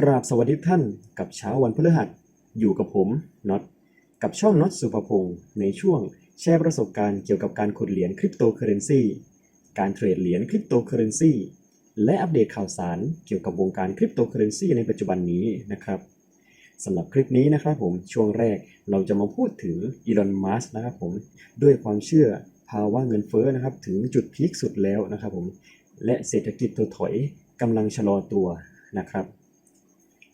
กราบสวัสดีท่านกับเช้าวันพฤหัส อยู่กับผมน็อตกับช่องน็อตสุภพงศ์ในช่วงแชร์ประสบการณ์เกี่ยวกับการขุดเหรียญคริปโตเคอเรนซีการเทรดเหรียญคริปโตเคอเรนซีและอัปเดตข่าวสารเกี่ยวกับวงการคริปโตเคอเรนซีในปัจจุบันนี้นะครับสำหรับคลิปนี้นะครับผมช่วงแรกเราจะมาพูดถึงอีลอนมัสนะครับผมด้วยความเชื่อภาวะเงินเฟ้อนะครับถึงจุดพีคสุดแล้วนะครับผมและเศรษฐกิจถดถอยกำลังชะลอตัวนะครับ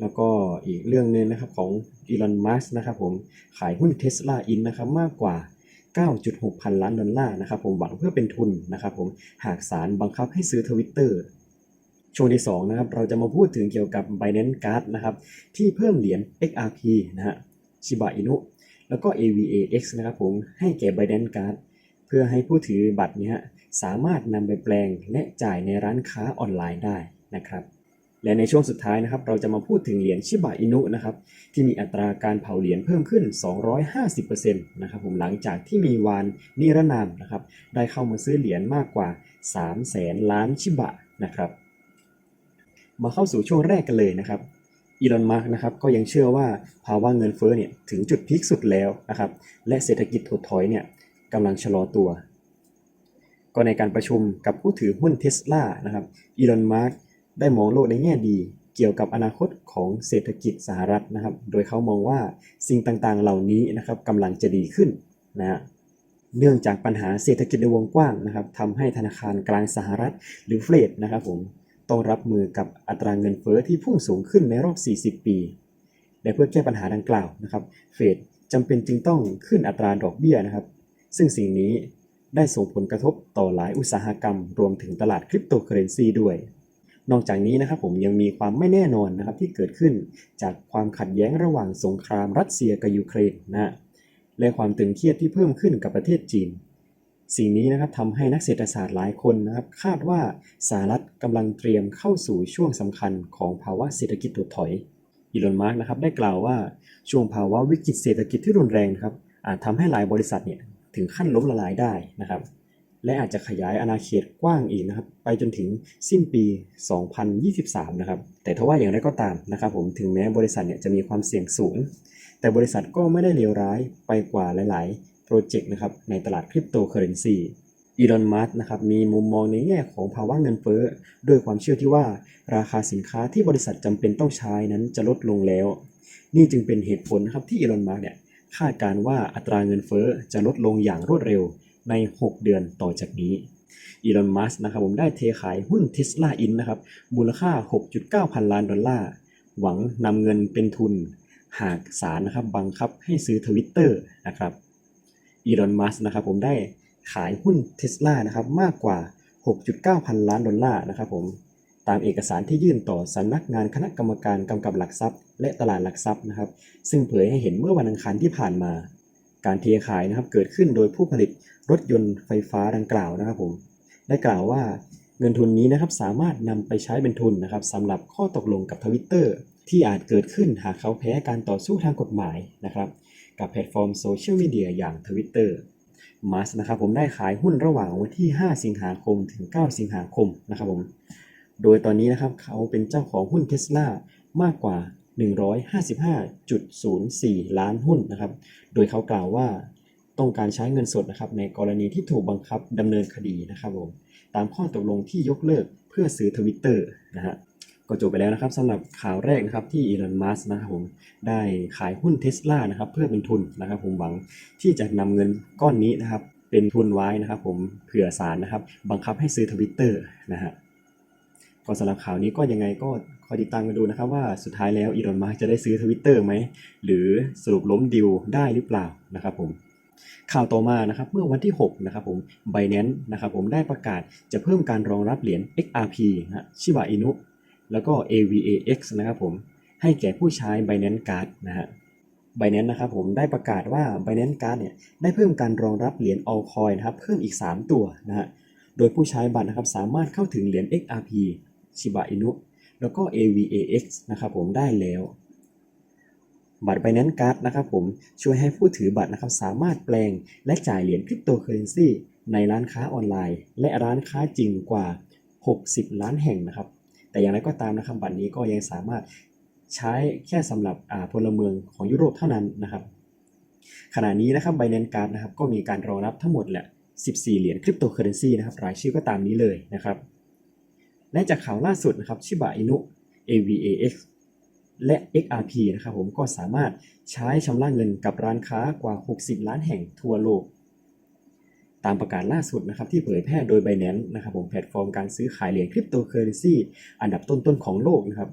แล้วก็อีกเรื่องหนึงนะครับของอีลอน มัสนะครับผมขายหุ้นเทสลาอินนะครับมากกว่า 9.6 พันล้านดอลลาร์นะครับผมหวังเพื่อเป็นทุนนะครับผมหากศาลบังคับให้ซื้อทวิตเตอร์ช่วงที่2นะครับเราจะมาพูดถึงเกี่ยวกับ Binance Card นะครับที่เพิ่มเหรียญ XRP นะฮะชิบะอินุแล้วก็ AVAX นะครับผมให้แก่ Binance Card เพื่อให้ผู้ถือบัตรเนี้ยสามารถนำไปแปลงและจ่ายในร้านค้าออนไลน์ได้นะครับ และในช่วงสุดท้ายนะครับเราจะมาพูดถึงเหรียญชิบะอินุนะครับที่มีอัตราการเผาเหรียญเพิ่มขึ้น 250%นะครับผมหลังจากที่มีวานนิรนามนะครับได้เข้ามาซื้อเหรียญมากกว่า3แสนล้านชิบะนะครับมาเข้าสู่ช่วงแรกกันเลยนะครับอีลอน มาร์กนะครับก็ยังเชื่อว่าภาวะเงินเฟ้อเนี่ยถึงจุดพีคสุดแล้วนะครับและเศรษฐกิจถดถอยเนี่ยกำลังชะลอตัว ก็ในการประชุมกับผู้ถือหุ้นเทสลานะครับอีลอน มาร์ก ได้มองโลกในแง่ดี เกี่ยวกับอนาคตของเศรษฐกิจสหรัฐนะครับ โดยเขามองว่าสิ่งต่างๆเหล่านี้นะครับกำลังจะดีขึ้นนะฮะเนื่องจากปัญหาเศรษฐกิจในวงกว้างนะครับทำให้ธนาคารกลางสหรัฐหรือเฟดนะครับผมต้องรับมือกับอัตราเงินเฟ้อที่พุ่งสูงขึ้นในรอบ 40 ปี และเพื่อแก้ปัญหาดังกล่าวนะครับ เฟดจำเป็นจึงต้องขึ้นอัตราดอกเบี้ยนะครับ ซึ่งสิ่งนี้ได้ส่งผลกระทบต่อหลายอุตสาหกรรม รวมถึงตลาดคริปโตเคอเรนซีด้วย นอกจากนี้นะครับผมยังมีความไม่แน่นอนนะครับที่เกิดขึ้นจากความขัดแย้งระหว่างสงครามรัสเซียกับยูเครนนะฮะและความตึงเครียดที่เพิ่มขึ้นกับประเทศจีน สิ่งนี้นะครับทำให้นักเศรษฐศาสตร์หลายคนนะครับคาดว่าสหรัฐกำลังเตรียมเข้าสู่ช่วงสำคัญของภาวะเศรษฐกิจถดถอยอีลอนมาร์กนะครับได้กล่าวว่าช่วงภาวะวิกฤตเศรษฐกิจที่รุนแรงครับอาจทำให้หลายบริษัทเนี่ยถึงขั้นล้มละลายได้นะครับ และอาจจะขยายอาณาเขตกว้างอีกนะครับ ไปจนถึงสิ้นปี 2023 นะครับ แต่ถ้าว่าอย่างไรก็ตามนะครับผมถึงแม้บริษัทเนี่ยจะมีความเสี่ยงสูง แต่บริษัทก็ไม่ได้เลวร้ายไปกว่าหลาย ๆ โปรเจกต์นะครับในตลาดคริปโตเคอเรนซีอีลอน มัสนะครับมีมุมมองในแง่ของภาวะเงินเฟ้อด้วยความเชื่อที่ว่า ราคาสินค้าที่บริษัทจำเป็นต้องใช้นั้นจะลดลงแล้ว นี่จึงเป็นเหตุผลนะครับที่อีลอน มัสเนี่ยคาดการณ์ว่าอัตราเงินเฟ้อจะลดลงอย่างรวดเร็ว ใน 6 เดือนต่อจากนี้อีลอน มัสนะครับผมได้เทขายหุ้นเทสลาอินนะครับ มูลค่า 6.9 พันล้านดอลลาร์ หวังนำเงินเป็นทุน หากศาลนะครับบังคับให้ซื้อทวิตเตอร์นะครับอีลอน มัสนะครับผมได้ขายหุ้นเทสลานะครับมากกว่า 6.9 พันล้านดอลลาร์นะครับผม ตามเอกสารที่ยื่นต่อสำนักงานคณะกรรมการกำกับหลักทรัพย์ และตลาดหลักทรัพย์นะครับ ซึ่งเผยให้เห็นเมื่อวันอังคารที่ผ่านมา การเทขายนะครับ เกิดขึ้นโดยผู้ผลิตรถยนต์ไฟฟ้าดังกล่าวนะครับผมได้กล่าวว่าเงินทุนนี้นะครับสามารถนำไปใช้เป็นทุนนะครับสำหรับข้อตกลงกับทวิตเตอร์ที่อาจเกิดขึ้นหากเขาแพ้การต่อสู้ทางกฎหมายนะครับ กับแพลตฟอร์มโซเชียลมีเดียอย่างทวิตเตอร์มัสนะครับผมได้ขายหุ้นระหว่างวันที่ 5 สิงหาคมถึง 9 สิงหาคมนะครับผมโดยตอนนี้นะครับเขาเป็นเจ้าของหุ้นเทสลามากกว่า 155.04 ล้านหุ้นนะครับ โดยเขากล่าวว่าต้องการใช้เงินสดนะครับในกรณีที่ถูกบังคับดำเนินคดีนะครับผมตามข้อตกลงที่ยกเลิกเพื่อซื้อทวิตเตอร์นะฮะก็จบไปแล้วนะครับสำหรับข่าวแรกนะครับที่อีลอนมัสนะครับผมได้ขายหุ้นเทสลานะครับเพื่อเป็นทุนนะครับผมหวังที่จะนำเงินก้อนนี้นะครับเป็นทุนไว้นะครับผมเผื่อศาลนะครับบังคับให้ซื้อทวิตเตอร์นะฮะ ก็สำหรับข่าวนี้ก็ยังไงก็คอยติดตามกันดูนะครับว่าสุดท้ายแล้วอีลอนมาร์จะได้ซื้อทวิตเตอร์ไหมหรือสรุปล้มดิวได้หรือเปล่านะครับผมข่าวต่อมานะครับเมื่อวันที่ 6 นะครับผม Binance นะครับผมได้ประกาศจะเพิ่มการรองรับเหรียญ XRP นะชิบะอินุแล้วก็ AVAX นะครับผม ให้แก่ผู้ใช้ Binance Card นะฮะ Binance นะครับผมได้ประกาศว่า Binance Card เนี่ยได้เพิ่มการรองรับเหรียญ altcoin นะครับเพิ่มอีก 3 ตัวนะฮะ โดยผู้ใช้บัตรนะครับสามารถเข้าถึงเหรียญ XRP ชิบะอินุแล้วก็ AVAX นะครับผมได้แล้ว บัตร Binance Card นะครับผมช่วยให้ผู้ถือบัตรนะครับสามารถแปลงและจ่ายเหรียญคริปโตเคอเรนซีในร้านค้าออนไลน์ และร้านค้าจริงกว่า 60 ล้านแห่งนะครับ แต่อย่างไรก็ตามนะครับบัตรนี้ก็ยังสามารถใช้แค่สำหรับอาพลเมืองของยุโรปเท่านั้นนะครับ ขณะนี้นะครับ Binance Card นะครับก็มีการรองรับทั้งหมดแหละ 14 เหรียญคริปโตเคอเรนซีนะครับรายชื่อก็ตามนี้เลยนะครับ และจากข่าวล่าสุดนะครับชิบะอินุ AVAX และ XRP นะครับผมก็สามารถใช้ชำระเงินกับร้านค้ากว่า 60 ล้านแห่งทั่วโลก ตามประกาศล่าสุดนะครับที่เผยแพร่โดย Binance นะครับผมแพลตฟอร์มการซื้อขายเหรียญคริปโตเคอเรนซีอันดับต้นๆของโลกนะครับ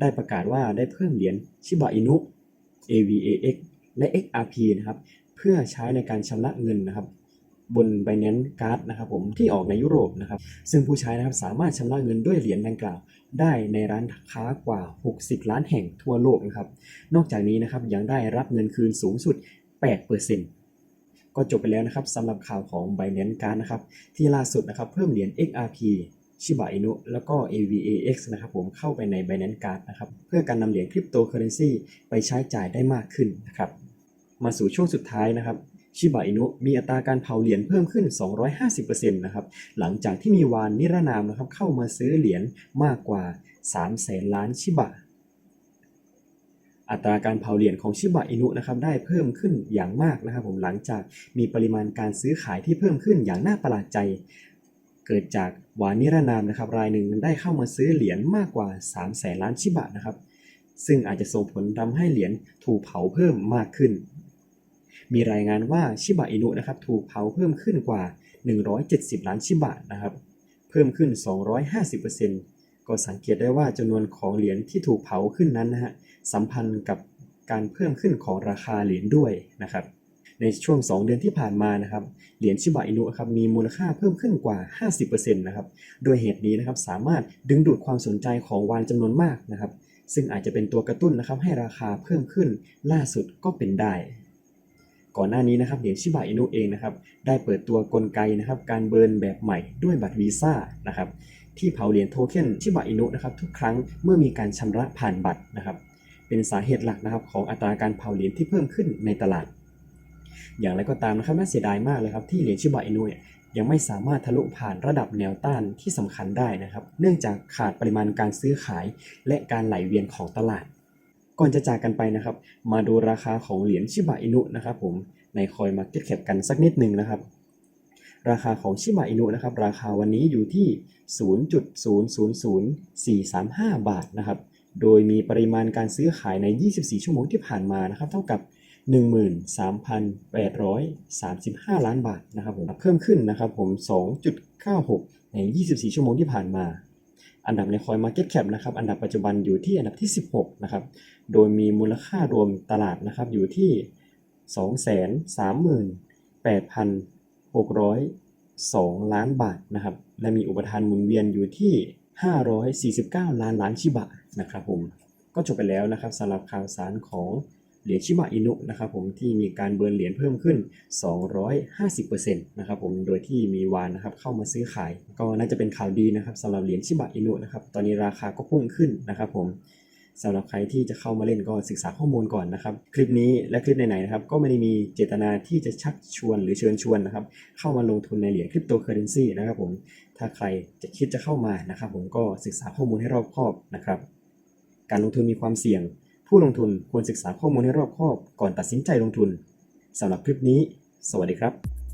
ได้ประกาศว่าได้เพิ่มเหรียญชิบะอินุ AVAX และ XRP นะครับเพื่อใช้ในการชำระเงินนะครับ บน Binance Card นะครับผมที่ออกในยุโรปนะครับ ซึ่งผู้ใช้นะครับสามารถชำระเงินด้วยเหรียญดังกล่าว ได้ในร้านค้ากว่า 60 ล้านแห่งทั่วโลกนะครับ นอกจากนี้นะครับยังได้รับเงินคืนสูงสุด 8%ก็จบไปแล้วนะครับสำหรับข่าวของ Binance Card นะครับที่ล่าสุดนะครับเพิ่มเหรียญ XRP ชิบะอินุแล้วก็ AVAX นะครับผมเข้าไปใน Binance Card นะครับเพื่อการนำเหรียญคริปโตเคอเรนซีไปใช้จ่ายได้มากขึ้นนะครับมาสู่ช่วงสุดท้ายนะครับ ชิบะอินุมีอัตราการเผาเหรียญเพิ่มขึ้น 250%นะครับหลังจากที่มีวานนิรนามนะครับเข้ามาซื้อเหรียญมากกว่า 3 แสนล้านชิบะ อัตราการเผาเหรียญของชิบะอินุนะครับได้เพิ่มขึ้นอย่างมากนะครับผมหลังจากมีปริมาณการซื้อขายที่เพิ่มขึ้นอย่างน่าประหลาดใจ เกิดจากวานนิรนามนะครับรายหนึ่งได้เข้ามาซื้อเหรียญมากกว่า 3 แสนล้านชิบะนะครับซึ่งอาจจะส่งผลทำให้เหรียญถูกเผาเพิ่มมากขึ้น มีรายงานว่าชิบะอินุนะครับถูกเผาเพิ่มขึ้นกว่า 170 ล้านชิบะนะครับ เพิ่มขึ้น 250%ก็สังเกตได้ว่าจำนวนของเหรียญที่ถูกเผาขึ้นนั้นนะฮะสัมพันธ์กับการเพิ่มขึ้นของราคาเหรียญด้วยนะครับ ในช่วง 2 เดือนที่ผ่านมานะครับ เหรียญชิบะอินุครับมีมูลค่าเพิ่มขึ้นกว่า 50%นะครับ โดยเหตุนี้นะครับสามารถดึงดูดความสนใจของวานจำนวนมากนะครับ ซึ่งอาจจะเป็นตัวกระตุ้นนะครับให้ราคาเพิ่มขึ้นล่าสุดก็เป็นได้ ก่อนหน้านี้นะครับเหรียญชิบะอินุเองนะครับได้เปิดตัวกลไกนะครับการเบิร์นแบบใหม่ด้วยบัตรวีซ่านะครับที่เผาเหรียญโทเค็นชิบะอินุนะครับทุกครั้งเมื่อมีการชำระผ่านบัตรนะครับเป็นสาเหตุหลักนะครับของอัตราการเผาเหรียญที่เพิ่มขึ้นในตลาด อย่างไรก็ตามนะครับน่าเสียดายมากเลยครับที่เหรียญชิบะอินุเนี่ยยังไม่สามารถทะลุผ่านระดับแนวต้านที่สำคัญได้นะครับ เนื่องจากขาดปริมาณการซื้อขายและการไหลเวียนของตลาด ก่อนจะจากกันไปนะครับ มาดูราคาของเหรียญชิบะอินุนะครับผมในคอยมาเก็ตแคปกันสักนิดหนึ่งนะครับ ราคาของชิบะอินุนะครับ ราคาวันนี้อยู่ที่ 0.000435 บาทนะครับโดยมีปริมาณการซื้อขายใน 24 ชั่วโมงที่ผ่านมานะครับ เท่ากับ 13,835 ล้านบาทนะครับผมเพิ่มขึ้นนะครับผม 2.96 ใน 24 ชั่วโมงที่ผ่านมา อันดับในคอย Market Cap นะครับ อันดับปัจจุบันอยู่ที่อันดับที่ 16 นะครับ โดยมีมูลค่ารวมตลาดนะครับอยู่ที่ 238,602 ล้านบาทนะครับ และมีอุปทานหมุนเวียนอยู่ที่ 549 ล้านล้านชิบะนะครับผม ก็จบไปแล้วนะครับสำหรับข่าวสารของ เหรียญชิบะอินุนะครับผมที่มีการเบิร์นเหรียญเพิ่มขึ้น 250%นะครับผมโดยที่มีวานนะครับเข้ามาซื้อขาย ก็น่าจะเป็นข่าวดีนะครับสำหรับเหรียญชิบะอินุนะครับตอนนี้ราคาก็พุ่งขึ้นนะครับผมสำหรับใครที่จะเข้ามาเล่นก็ศึกษาข้อมูลก่อนนะครับ คลิปนี้และคลิปไหนๆนะครับก็ไม่ได้มีเจตนาที่จะชักชวนหรือเชิญชวนนะครับ เข้ามาลงทุนในเหรียญคริปโตเคอเรนซีนะครับผมถ้าใครจะคิดจะเข้ามานะครับ ผมก็ศึกษาข้อมูลให้รอบคอบนะครับ การลงทุนมีความเสี่ยง ผู้ลงทุนควรศึกษาข้อมูลให้รอบคอบก่อนตัดสินใจลงทุนสำหรับคลิปนี้ สวัสดีครับ